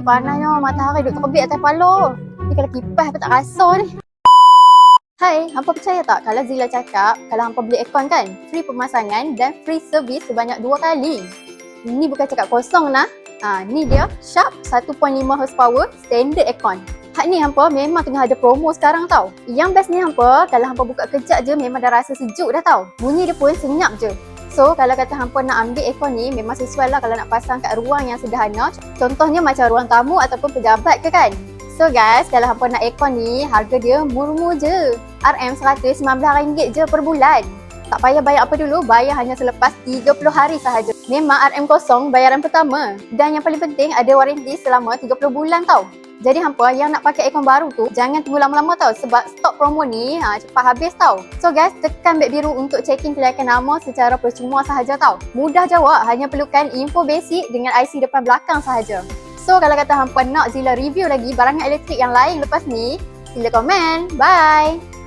Ui, panasnya matahari duk terbit atas kepala. Ni kalau kipas apa tak rasa ni. Hai, hampa percaya tak kalau Zila cakap kalau hampa beli aircon kan, free pemasangan dan free service sebanyak dua kali. Ini bukan cakap kosong nah. Ha, ni dia Sharp 1.5 horsepower standard aircon. Hak ni hampa memang tengah ada promo sekarang tau. Yang best ni hampa, kalau hampa buka kejap je memang dah rasa sejuk dah tau. Bunyi dia pun senyap je. So kalau kata hampa nak ambil aircon ni memang sesuai lah kalau nak pasang kat ruang yang sederhana. Contohnya macam ruang tamu ataupun pejabat ke kan. So guys, kalau hampa nak aircon ni, harga dia murmur je. RM119 je per bulan. Tak payah bayar apa dulu, bayar hanya selepas 30 hari sahaja. Memang RM kosong bayaran pertama. Dan yang paling penting ada waranti selama 30 bulan tau. Jadi hampa yang nak pakai aircon baru tu jangan tunggu lama-lama tau sebab stok promo ni ha, cepat habis tau. So guys, tekan beg biru untuk check-in kelayakan nama secara percuma sahaja tau. Mudah jawab, hanya perlukan info basic dengan IC depan belakang sahaja. So kalau kata hampa nak Zila review lagi barangan elektrik yang lain lepas ni, sila komen. Bye!